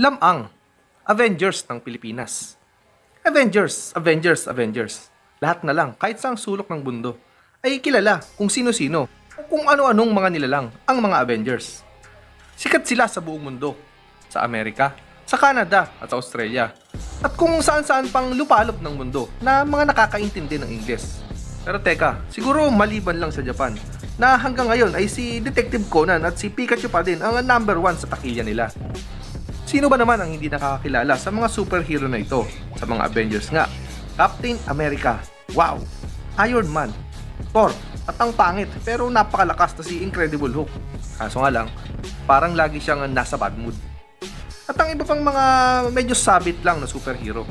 Lamang, Avengers ng Pilipinas. Avengers, Avengers, Avengers. Lahat na lang, kahit saang sulok ng mundo, ay kilala kung sino-sino o kung ano-anong mga nilalang ang mga Avengers. Sikat sila sa buong mundo. Sa Amerika, sa Canada at sa Australia. At kung saan-saan pang lupalop ng mundo na mga nakakaintindi ng Ingles. Pero teka, siguro maliban lang sa Japan na hanggang ngayon ay si Detective Conan at si Pikachu pa din ang number one sa takilya nila. Sino ba naman ang hindi nakakakilala sa mga superhero na ito? Sa mga Avengers nga. Captain America. Wow! Iron Man. Thor. At ang pangit pero napakalakas na si Incredible Hulk. Kaso nga lang, parang lagi siyang nasa bad mood. At ang iba pang mga medyo sabit lang na superhero.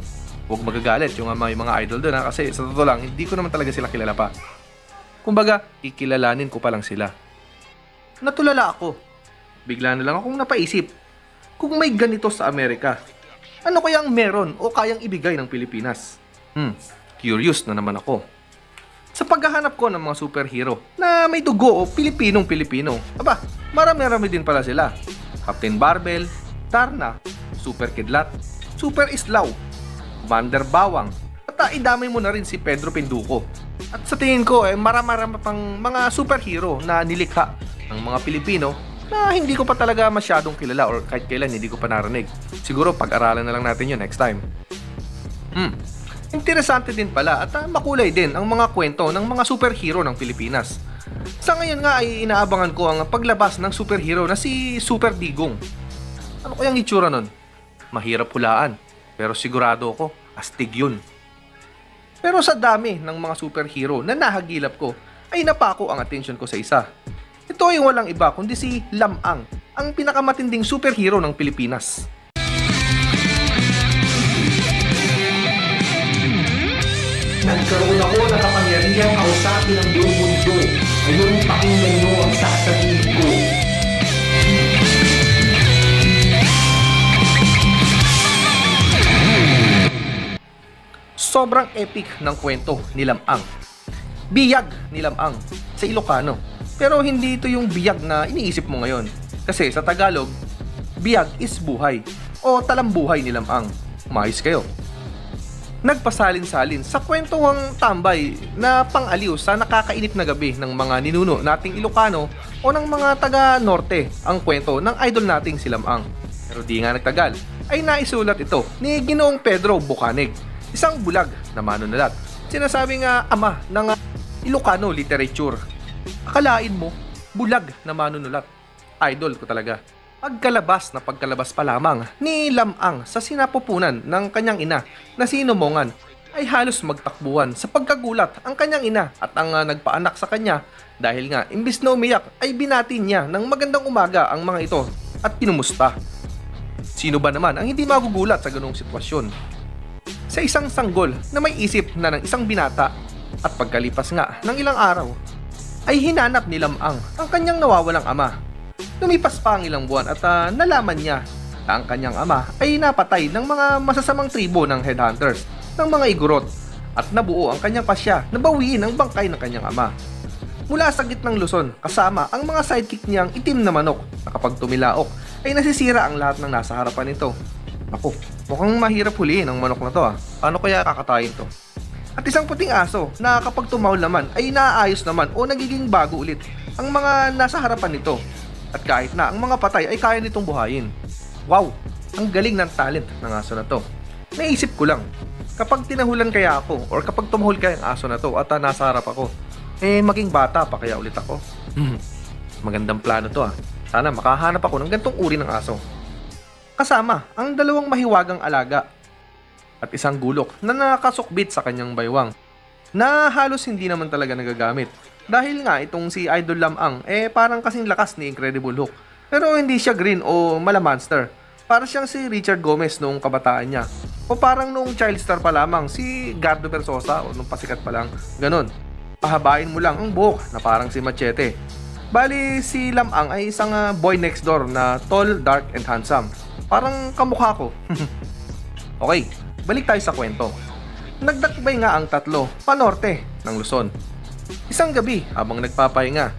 Huwag magagalit yung mga, mga idol doon ha, kasi sa totoo lang, hindi ko naman talaga sila kilala pa. Kumbaga, ikilalanin ko pa lang sila. Natulala ako. Bigla na lang akong napaisip kung may ganito sa Amerika, ano kayang meron o kayang ibigay ng Pilipinas? Hmm, curious na naman ako. Sa paghahanap ko ng mga superhero na may dugo o Pilipinong Pilipino, aba, marami-rami din pala sila. Captain Barbell, Darna, Super Kidlat, Super Islaw, Commander Bawang, at ah, idamay mo na rin si Pedro Pinduco. At sa tingin ko, eh, marami-rami pang mga superhero na nilikha ng mga Pilipino na hindi ko pa talaga masyadong kilala or kahit kailan hindi ko pa narinig. Siguro pag-aralan na lang natin yun next time. Hmm. Interesante din pala at ah, makulay din ang mga kwento ng mga superhero ng Pilipinas. Sa ngayon nga ay inaabangan ko ang paglabas ng superhero na si Super Digong. Ano kayang itsura nun? Mahirap hulaan, pero sigurado ako, astig yun. Pero sa dami ng mga superhero na nahagilap ko, ay napako ang attention ko sa isa. Ito ay walang iba kundi si Lamang, ang pinakamatinding superhero ng Pilipinas. Nagkaroon ako ng kapangyarihang kausapin ang buong mundo. Ngayon pakinggan nyo ang sasabihin ko. Sobrang epic ng kwento ni Lamang. Biyag ni Lamang sa Ilocano. Pero hindi ito yung biyag na iniisip mo ngayon. Kasi sa Tagalog, biyag is buhay o talambuhay ni Lamang. Mais kayo. Nagpasalin-salin sa kwentuhang tambay na pang-aliw sa nakakainip na gabi ng mga ninuno nating Ilocano o ng mga taga-norte ang kwento ng idol nating si Lamang. Pero di nga nagtagal, ay naisulat ito ni Ginoong Pedro Bucanig, isang bulag na manunulat. Sinasabi nga ama ng uh, Ilocano literature. Akalain mo, bulag na manunulat. Idol ko talaga. Pagkalabas na pagkalabas pa lamang ni Lamang sa sinapupunan ng kanyang ina na si Nomongan ay halos magtakbuhan sa pagkagulat ang kanyang ina at ang uh, nagpaanak sa kanya dahil nga imbis na umiyak ay binati niya ng magandang umaga ang mga ito at pinumusta. Sino ba naman ang hindi magugulat sa ganong sitwasyon? Sa isang sanggol na may isip na ng isang binata at pagkalipas nga ng ilang araw ay hinanap ni Lamang ang kanyang nawawalang ama. Lumipas pa ang ilang buwan at ah, nalaman niya na ang kanyang ama ay napatay ng mga masasamang tribo ng headhunters ng mga igurot at nabuo ang kanyang pasya na bawiin ang bangkay ng kanyang ama. Mula sa gitnang Luzon kasama ang mga sidekick niyang itim na manok na kapag tumilaok ay nasisira ang lahat ng nasa harapan nito. Ako, mukhang mahirap huliin ang manok na to ah. Paano kaya kakatayin to? At isang puting aso na kapag tumawal naman ay naayos naman o nagiging bago ulit ang mga nasa harapan nito. At kahit na ang mga patay ay kaya nitong buhayin. Wow! Ang galing ng talent ng aso na to. Naisip ko lang, kapag tinahulan kaya ako or kapag tumahol kaya ang aso na to at ah, nasa harap ako, eh maging bata pa kaya ulit ako. Hmm, magandang plano to ah. Sana makahanap ako ng gantong uri ng aso. Kasama ang dalawang mahiwagang alaga at isang gulok na nakasukbit sa kanyang baywang na halos hindi naman talaga nagagamit. Dahil nga itong si Idol Lamang eh parang kasing lakas ni Incredible Hulk. Pero hindi siya green o mala monster. Para siyang si Richard Gomez noong kabataan niya. O parang noong child star pa lamang si Gardo Versosa o nung pasikat pa lang. Ganon. Pahabain mo lang ang buhok na parang si Machete. Bali, si Lamang ay isang ah, boy next door na tall, dark, and handsome. Parang kamukha ko. okay, balik tayo sa kwento. Nagdakbay nga ang tatlo, panorte ng Luzon. Isang gabi habang nagpapahinga,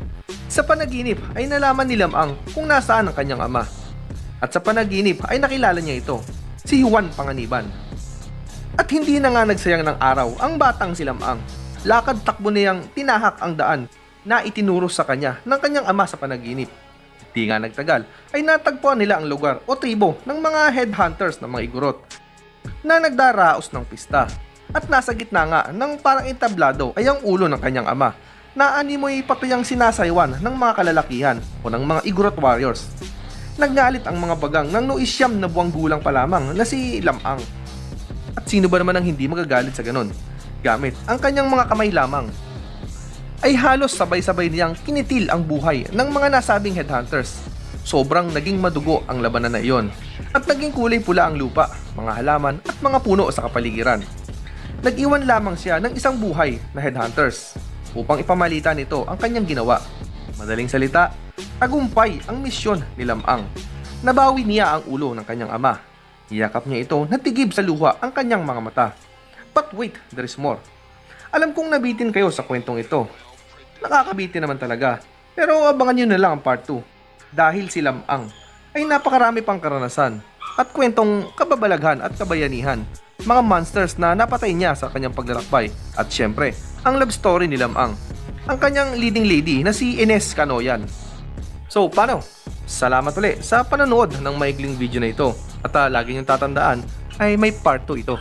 sa panaginip ay nalaman ni Lamang kung nasaan ang kanyang ama. At sa panaginip ay nakilala niya ito, si Juan Panganiban. At hindi na nga nagsayang ng araw ang batang si Lamang. Lakad takbo niyang tinahak ang daan na itinuro sa kanya ng kanyang ama sa panaginip. Di nga nagtagal ay natagpuan nila ang lugar o tribo ng mga headhunters ng mga igurot na nagdaraos ng pista. At nasa gitna nga ng parang entablado ay ang ulo ng kanyang ama na animoy patuyang sinasaywan ng mga kalalakihan o ng mga igurot warriors. Naggalit ang mga bagang ng noisyam na buwang gulang pa lamang na si Lamang. At sino ba naman ang hindi magagalit sa ganon? Gamit ang kanyang mga kamay lamang ay halos sabay-sabay niyang kinitil ang buhay ng mga nasabing headhunters. Sobrang naging madugo ang labanan na iyon at naging kulay pula ang lupa, mga halaman at mga puno sa kapaligiran. Nag-iwan lamang siya ng isang buhay na headhunters upang ipamalitan nito ang kanyang ginawa. Madaling salita, tagumpay ang misyon ni Lamang. Nabawi niya ang ulo ng kanyang ama. Iyakap niya ito na tigib sa luha ang kanyang mga mata. But wait, there is more. Alam kong nabitin kayo sa kwentong ito. Nakakabitin naman talaga. Pero abangan nyo na lang ang part 2. Dahil si Lamang ay napakarami pang karanasan at kwentong kababalaghan at kabayanihan. Mga monsters na napatay niya sa kanyang paglalakbay. At syempre, ang love story ni Lamang. Ang kanyang leading lady na si Ines Canoyan. So, paano? Salamat ulit sa panonood ng maikling video na ito. At ah, lagi niyong tatandaan ay may part 2 ito.